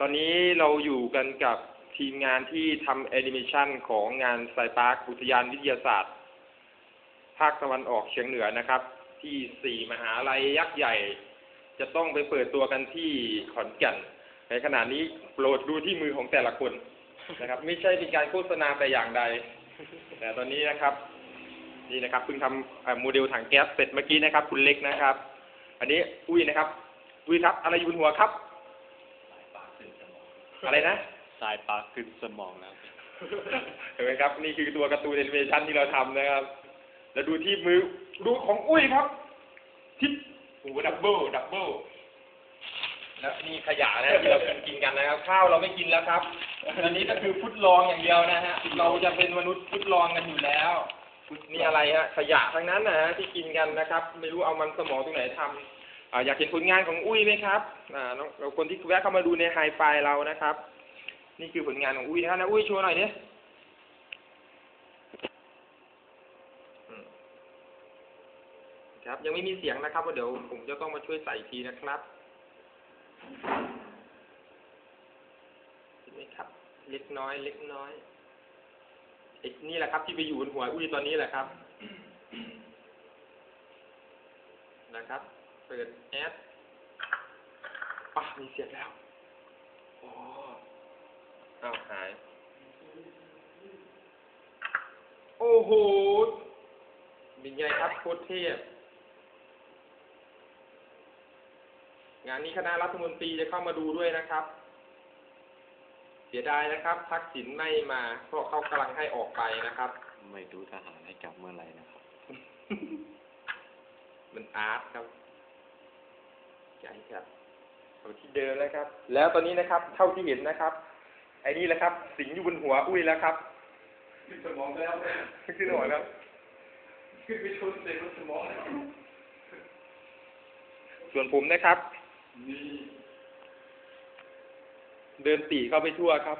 ตอนนี้เราอยู่กันกับทีมงานที่ทำแอนิเมชันของงานไซพาร์คอุทยานวิทยาศาสตร์ ภาคตะวันออกเฉียงเหนือนะครับ ที่สี่มหาลัยยักษ์ใหญ่ จะต้องไปเปิดตัวกันที่ขอนแก่น ในขณะนี้โปรดดูที่มือของแต่ละคนนะครับ ไม่ใช่เป็นการโฆษณาแต่อย่างใด แต่ตอนนี้นะครับ นี่นะครับเพิ่งทำโมเดลถังแก๊สเสร็จเมื่อกี้นะครับ คุณเล็กนะครับ อันนี้อุ้ยนะครับอุ้ยครับ อะไรอยู่บนหัวครับ อะไรนะ สายปลาขึ้นสมองแล้ว เห็นไหมครับ นี่คือตัวการ์ตูนแอนิเมชันที่เราทำนะครับ แล้วดูที่มือ ดูของอุ้ยครับทิปโอ้โหดับเบิลดับเบิลแล้วนี่ขยะนะที่เรากินกินกันนะครับ ข้าวเราไม่กินแล้วครับอันนี้ก็คือฟุตลองอย่างเดียวนะฮะ เราจะเป็นมนุษย์ฟุตลองกันอยู่แล้วนี่อะไรฮะขยะทั้งนั้นนะฮะที่กินกันนะครับ ไม่รู้เอามันสมองตรงไหนทำอ่า อยากเห็นผลงานของอุ้ยไหมครับเราคนที่แวะเข้ามาดูในไฮไฟเรานะครับ นี่คือผลงานของอุ้ยนะครับนะอุ้ยโชว์หน่อยดิอืมครับยังไม่มีเสียงนะครับเพราเดี๋ยวผมจะต้องมาช่วยใส่ทีนะครับเห็นไหมครับ เล็กน้อย เล็กน้อยไอ้นี่แหละครับ ที่ไปอยู่บนหัวอุ้ยตอนนี้แหละครับ นะครับ เปิดแอดป่ะมีเสียงแล้ว โอ้อ้าวหาย โอ้โหเป็นไงครับโคตรเทพ งานนี้คณะรัฐมนตรีจะเข้ามาดูด้วยนะครับ เสียดายนะครับ ทักษิณไม่มาเพราะเขากำลังให้ออกไปนะครับ ไม่ดูทหารให้กลับเมื่อไหร่นะครับ มันอาร์ตครับ ใช่ครับเอาที่เดิมนะครับ แล้วตอนนี้นะครับ เท่าที่เห็นนะครับ ไอ้นี่แหละครับ สิงอยู่บนหัวอุ้ยแล้วครับ ขึ้นสมองแล้ว ขึ้นหัวแล้ว ขึ้นไปชนเสร็จรถสมองแล้วส่วนผมนะครับนี่เดินตีเข้าไปทั่วครับ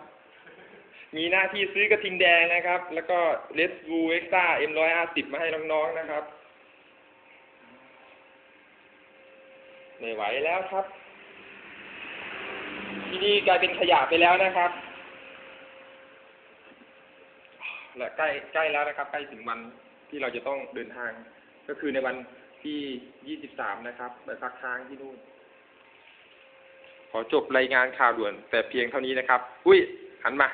มีหน้าที่ซื้อกระทิงแดงนะครับ แล้วก็เลสบูเอ็กซ่าเอ็มร้อยห้าสิบมาให้น้องๆนะครับ ไม่ไหวแล้วครับ ที่นี่กลายเป็นขยะไปแล้วนะครับ และใกล้ใกล้แล้วนะครับ ใกล้ถึงวันที่เราจะต้องเดินทาง ก็คือในวันที่ 23 นะครับไปพักค้างที่นู่น ขอจบรายงานข่าวด่วน แต่เพียงเท่านี้นะครับ อุ้ย หันมา